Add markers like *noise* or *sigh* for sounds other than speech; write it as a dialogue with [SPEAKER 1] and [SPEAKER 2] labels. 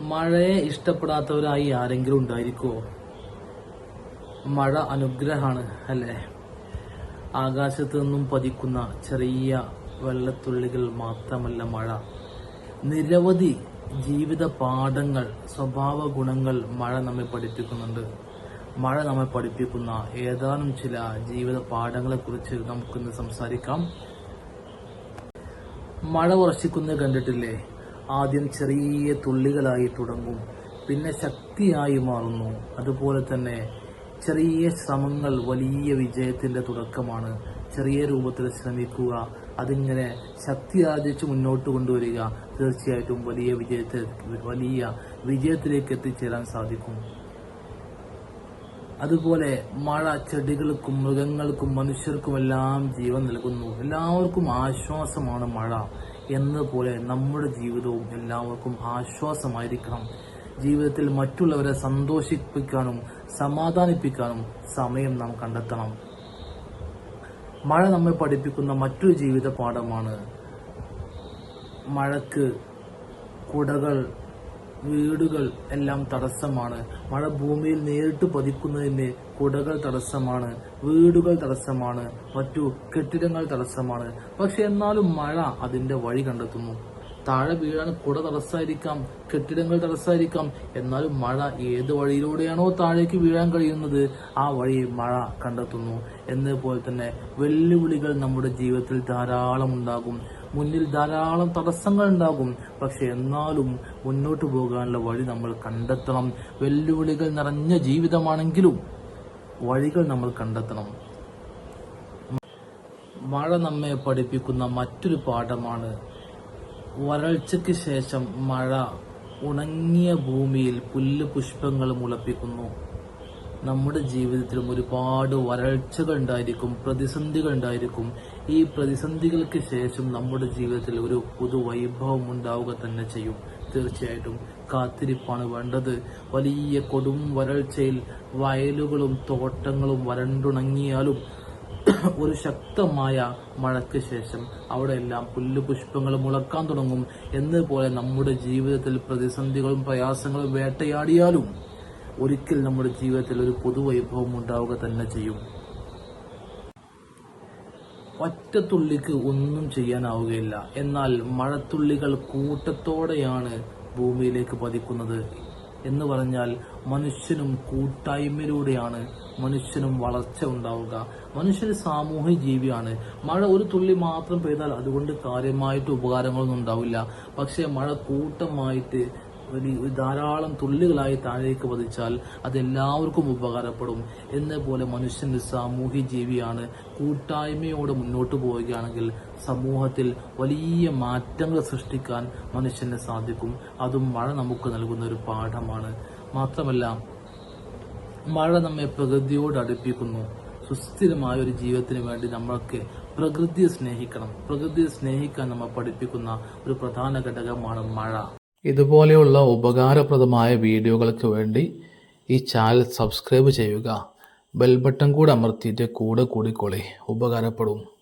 [SPEAKER 1] മഴയെ ഇഷ്ടപ്പെടാത്തവരായി ആരെങ്കിലും ഉണ്ടായിരിക്കുമോ മഴ അനുഗ്രഹമാണ് അല്ലേ? ആകാശത്ത് നിന്നും പതിക്കുന്ന ചെറിയ വെള്ളത്തുള്ളികൾ മാത്രമല്ല മഴ. നിരവധി ജീവിത പാഠങ്ങൾ സ്വഭാവ ഗുണങ്ങൾ മഴ നമ്മെ പഠിപ്പിക്കുന്നുണ്ട്. മഴ നമ്മെ പഠിപ്പിക്കുന്ന ഏതാനും ചില ജീവിത പാഠങ്ങളെക്കുറിച്ച് നമുക്കിന്ന് സംസാരിക്കാം. മഴ വർഷിക്കുന്നത് കണ്ടിട്ടില്ലേ? ആദ്യം ചെറിയ തുള്ളികളായി തുടങ്ങും. പിന്നെ ശക്തിയായി മാറുന്നു. അതുപോലെ തന്നെ ചെറിയ ശ്രമങ്ങൾ വലിയ വിജയത്തിന്റെ തുടക്കമാണ്. ചെറിയ രൂപത്തിൽ ശ്രമിക്കുക അതിങ്ങനെ ശക്തി ആർജിച്ച് മുന്നോട്ട് കൊണ്ടുവരിക തീർച്ചയായിട്ടും വലിയ വിജയത്തെ വലിയ വിജയത്തിലേക്ക് എത്തിച്ചേരാൻ സാധിക്കും. അതുപോലെ മഴ ചെടികൾക്കും മൃഗങ്ങൾക്കും മനുഷ്യർക്കുമെല്ലാം ജീവൻ നൽകുന്നു. എല്ലാവർക്കും ആശ്വാസമാണ് മഴ. എന്നതുപോലെ നമ്മുടെ ജീവിതവും എല്ലാവർക്കും ആശ്വാസമായിരിക്കണം. ജീവിതത്തിൽ മറ്റുള്ളവരെ സന്തോഷിപ്പിക്കാനും സമാധാനിപ്പിക്കാനും സമയം നാം കണ്ടെത്തണം. മഴ നമ്മെ പഠിപ്പിക്കുന്ന മറ്റൊരു ജീവിത പാഠമാണ് മഴക്ക് കുടകൾ വീടുകൾ എല്ലാം തടസ്സമാണ്. മഴ ഭൂമിയിൽ നേരിട്ട് പതിക്കുന്നതിന് കുടകൾ തടസ്സമാണ്. വീടുകൾ തടസ്സമാണ്. മറ്റു കെട്ടിടങ്ങൾ തടസ്സമാണ്. പക്ഷെ എന്നാലും മഴ അതിന്റെ വഴി കണ്ടെത്തുന്നു. താഴെ വീഴാൻ കുട തടസ്സായിരിക്കാം കെട്ടിടങ്ങൾ തടസ്സായിരിക്കാം. എന്നാലും മഴ ഏത് വഴിയിലൂടെയാണോ താഴേക്ക് വീഴാൻ കഴിയുന്നത് ആ വഴി മഴ കണ്ടെത്തുന്നു. എന്നതുപോലെ തന്നെ വെല്ലുവിളികൾ നമ്മുടെ ജീവിതത്തിൽ ധാരാളം ഉണ്ടാകും. മുന്നിൽ ധാരാളം തടസ്സങ്ങൾ ഉണ്ടാകും പക്ഷെ എന്നാലും മുന്നോട്ട് പോകാനുള്ള വഴി നമ്മൾ കണ്ടെത്തണം. വെല്ലുവിളികൾ നിറഞ്ഞ ജീവിതമാണെങ്കിലും വഴികൾ നമ്മൾ കണ്ടെത്തണം. മഴ നമ്മെ പഠിപ്പിക്കുന്ന മറ്റൊരു പാഠമാണ്. വരൾച്ചയ്ക്ക് ശേഷം മഴ ഉണങ്ങിയ ഭൂമിയിൽ പുല്ല് പുഷ്പങ്ങൾ മുളപ്പിക്കുന്നു. നമ്മുടെ ജീവിതത്തിലും ഒരുപാട് വരൾച്ചകൾ ഉണ്ടായിരിക്കും പ്രതിസന്ധികൾ ഉണ്ടായിരിക്കും. ഈ പ്രതിസന്ധികൾക്ക് ശേഷം നമ്മുടെ ജീവിതത്തിൽ ഒരു പുതു വൈഭവം ഉണ്ടാവുക തന്നെ ചെയ്യും. തീർച്ചയായിട്ടും കാത്തിരിപ്പാണ് വേണ്ടത്. വലിയ കൊടും വരൾച്ചയിൽ വയലുകളും തോട്ടങ്ങളും വരണ്ടുണങ്ങിയാലും *clears throat* ഒരു ശക്തമായ മഴയ്ക്ക് ശേഷം അവിടെയെല്ലാം പുല്ല് പുഷ്പങ്ങൾ മുളക്കാൻ തുടങ്ങും. എന്നതുപോലെ നമ്മുടെ ജീവിതത്തിൽ പ്രതിസന്ധികളും പ്രയാസങ്ങളും വേട്ടയാടിയാലും ഒരിക്കൽ നമ്മുടെ ജീവിതത്തിൽ ഒരു പൊതുവൈഭവം ഉണ്ടാവുക തന്നെ ചെയ്യും. ഒറ്റത്തുള്ളിക്ക് ഒന്നും ചെയ്യാനാവുകയില്ല. എന്നാൽ മഴത്തുള്ളികൾ കൂട്ടത്തോടെയാണ് ഭൂമിയിലേക്ക് പതിക്കുന്നത് എന്ന് പറഞ്ഞാൽ മനുഷ്യനും കൂട്ടായ്മയിലൂടെയാണ് മനുഷ്യനും വളർച്ച ഉണ്ടാവുക. മനുഷ്യൻ സാമൂഹ്യ ജീവിയാണ്. മഴ ഒരു തുള്ളി മാത്രം പെയ്താൽ അതുകൊണ്ട് കാര്യമായിട്ട് ഉപകാരങ്ങളൊന്നും ഉണ്ടാവില്ല. പക്ഷേ മഴ കൂട്ടമായിട്ട് ധാരാളം തുള്ളികളായി താഴേക്ക് പതിച്ചാൽ അതെല്ലാവർക്കും ഉപകാരപ്പെടും. എന്നപോലെ മനുഷ്യൻ ഒരു സാമൂഹ്യ ജീവിയാണ്. കൂട്ടായ്മയോടെ മുന്നോട്ട് പോവുകയാണെങ്കിൽ സമൂഹത്തിൽ വലിയ മാറ്റങ്ങൾ സൃഷ്ടിക്കാൻ മനുഷ്യന് സാധിക്കും. അതും മഴ നമുക്ക് നൽകുന്ന ഒരു പാഠമാണ്. മാത്രമല്ല മഴ നമ്മെ പ്രകൃതിയോട് അടുപ്പിക്കുന്നു. സുസ്ഥിരമായ ഒരു ജീവിതത്തിന് വേണ്ടി നമ്മൾക്ക് പ്രകൃതിയെ സ്നേഹിക്കണം. പ്രകൃതിയെ സ്നേഹിക്കാൻ നമ്മൾ പഠിപ്പിക്കുന്ന ഒരു പ്രധാന ഘടകമാണ് മഴ. ഇതുപോലെയുള്ള ഉപകാരപ്രദമായ വീഡിയോകൾക്ക് വേണ്ടി ഈ ചാനൽ സബ്സ്ക്രൈബ് ചെയ്യുക. ബെൽ ബട്ടൺ കൂടെ അമർത്തിയിട്ട് കൂടെ കൂടിക്കോളി. ഉപകാരപ്പെടും.